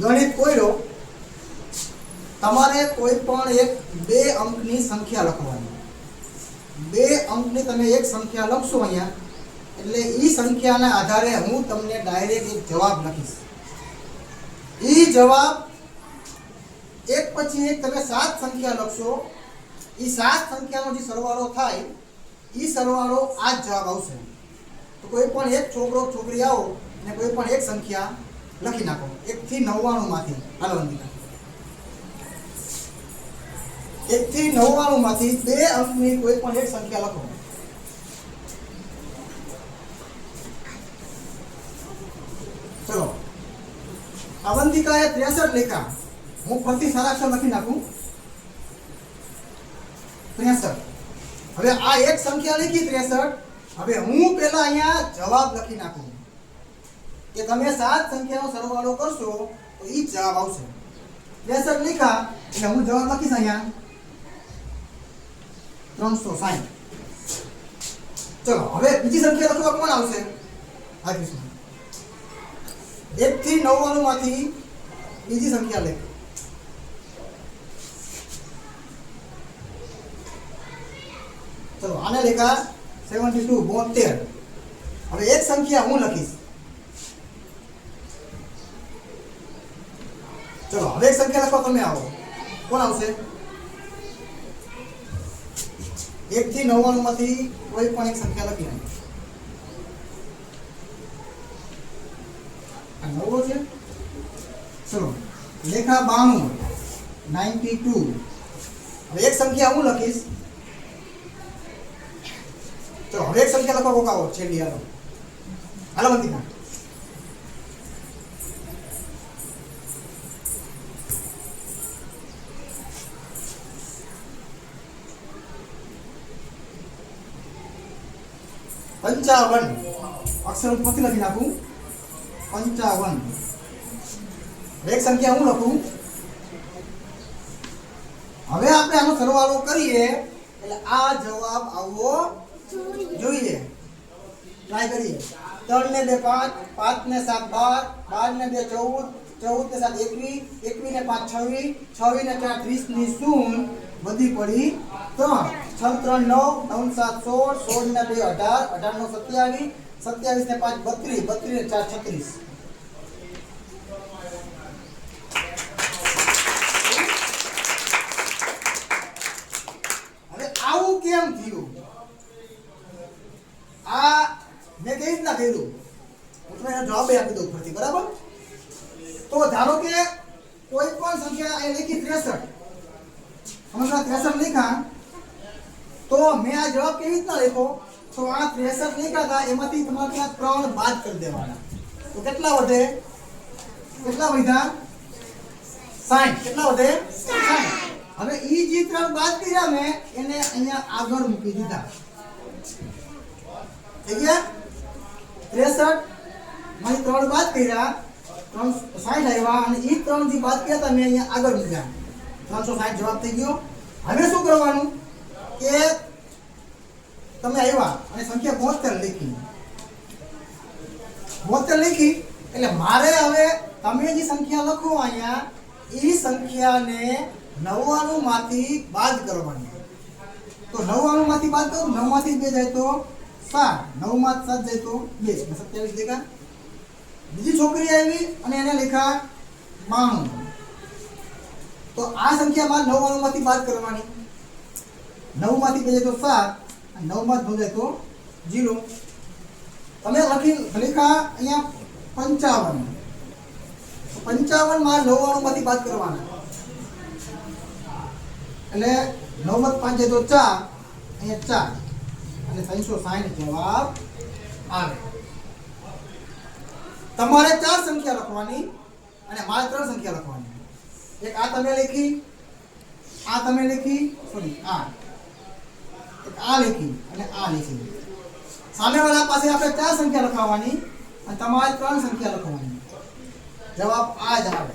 ગણિત કોયરો તમારે કોઈ પણ એક બે અંકની સંખ્યા લખવાની. બે અંકની તમે એક સંખ્યા લખશો અહીંયા, એટલે એ સંખ્યાના આધારે હું તમને ડાયરેક્ટ એક જવાબ લખીશ. એ જવાબ, એક પછી એક તમે સાત સંખ્યા લખશો એ સાત સંખ્યાનો જે સરવાળો થાય એ સરવાળો આ જ જવાબ આવશે. તો કોઈ પણ એક છોકરો, છોકરી આવો અને કોઈ પણ એક સંખ્યા લખી નાખો. એકથી નવ્વાણું માંથી હાલો, અંકિતા. એકથી નવ્વાણું માંથી બે અંકની કોઈ પણ એક સંખ્યા લખો. ચલો. અવંતિકાએ ત્રેસઠ લેખા હું ફરતી સારાક્ષર લખી નાખું. ત્રેસઠ. હવે આ એક સંખ્યા લખી ત્રેસઠ. હવે હું પેલા અહીંયા જવાબ લખી નાખું. કે તમે સાત સંખ્યાનો સરવાળો કરશો તો ઈ જ જવાબ આવશે ત્રેસઠ લખ્યા એટલે હું જવાબ લખીશ અહીંયા ત્રણસો સાઠ ચલો હવે બીજી સંખ્યા લખવા કોણ આવશે હા કૃષ્ણ એક થી નવ્વાણું માંથી બીજી સંખ્યા લખ ચલો આને લેખા સેવન્ટી ટુ બોતેર હવે એક સંખ્યા હું લખીશ ચલો, હવે એક સંખ્યા લખો તમે આવો. કોણ આવશે? એક થી નવ્વાણું માંથી કોઈ પણ એક સંખ્યા લખી નાખો. નવો છે? ચલો, લેખા બાણું, નાઇન્ટી ટુ. હવે એક સંખ્યા હું લખીશ? ચલો, હવે એક સંખ્યા લખો કોક આવો, છેલ્લી, હાલો. હાલો પંચાવન. અક્ષર ઉપરથી લખી નાખું. પંચાવન. એક સંખ્યા હું લખું? હવે આપણે આનો સરવાળો કરીએ. એટલે આ જવાબ આવવો જોઈએ. ટ્રાય કરીએ. ત્રણ ને બે પાંચ પાંચ ને સાત બાર બાર ને બે ચૌદ ચૌદ ને સાત એકવીસ એકવીસ ને પાંચ છવ્વીસ છવ્વીસ ને ચાર, ત્રીસની શું બધી પડી ત્રણ. છ, ત્રણ, નવ નવ, સાત, સોળ સોળ ને બે, અઢાર અઢાર નો સત્યાવીસ સત્યાવીસ ને પાંચ, બત્રીસ બત્રીસ ને ચાર, છત્રીસ. હવે આવું કેમ થયું? આ મેં કઈ રીતના કર્યું? હું તમને જવાબ આપી દઉં ઉપરથી બરાબર? તો ધારો કે કોઈ પણ સંખ્યા એ લખી ત્રેસઠ હમણાં ત્રેસઠ લખ્યા તો મેં આ જવાબ કેવી રીતના લખ્યો? તો આ ત્રેસઠ લખ્યા હતા, એમાંથી તમારે ત્યાં ત્રણ બાદ કરી દેવાના. તો કેટલા વધે? કેટલા વધ્યા? સાઠ. કેટલા વધે? સાઠ. હવે ઈ જે ત્રણ બાદ કર્યા મેં એને અહીંયા આગળ મૂકી દીધા. થઈ ગયા? ત્રેસઠમાંથી ત્રણ બાદ કર્યા. ત્રણ સાઠ આવ્યા અને એ ત્રણ બાદ કર્યા હતા મેં અહીંયા આગળ મૂક્યા. ત્રણસો સાઠ જવાબ થઈ ગયો. હવે શું કરવાનું? કે તમે આવ્યા અને સંખ્યા બોતેર લખી. બોતેર લખી, એટલે મારે હવે તમે જે સંખ્યા લખો અહીંયા, એ સંખ્યાને નવ્વાણું માંથી બાદ કરવાની. તો નવ્વાણું બાદ કરો નવમાંથી બે જાય તો સાત નવમાં જાય તો બે સત્યાવીસ લેખા બીજી છોકરી આવી અને એને લેખા માણું. તો આ સંખ્યામાં નવ અણુમાંથી બાદ કરવાની. નવમાંથી બે તો સાત નવમાં નવ જાય તો જીરો. તમે લખી, લેખા અહીંયા પંચાવન. પંચાવનમાં નવ્વાણું માંથી બાદ કરવાના. એટલે નવમત પાંચે તો ચાર, અહીંયા ચાર. અને ત્રણસો સાઠ જવાબ આવે. તમારે ચાર સંખ્યા લખવાની અને મારે ત્રણ સંખ્યા લખવાની. એક આ તમે લખી, આ તમે લખી સોરી આ. એક આ લખી અને આ લખી. સામેવાળા પાસે આપણે ચાર સંખ્યા લખવાની અને તમારે ત્રણ સંખ્યા લખવાની. જવાબ આ જ આવે.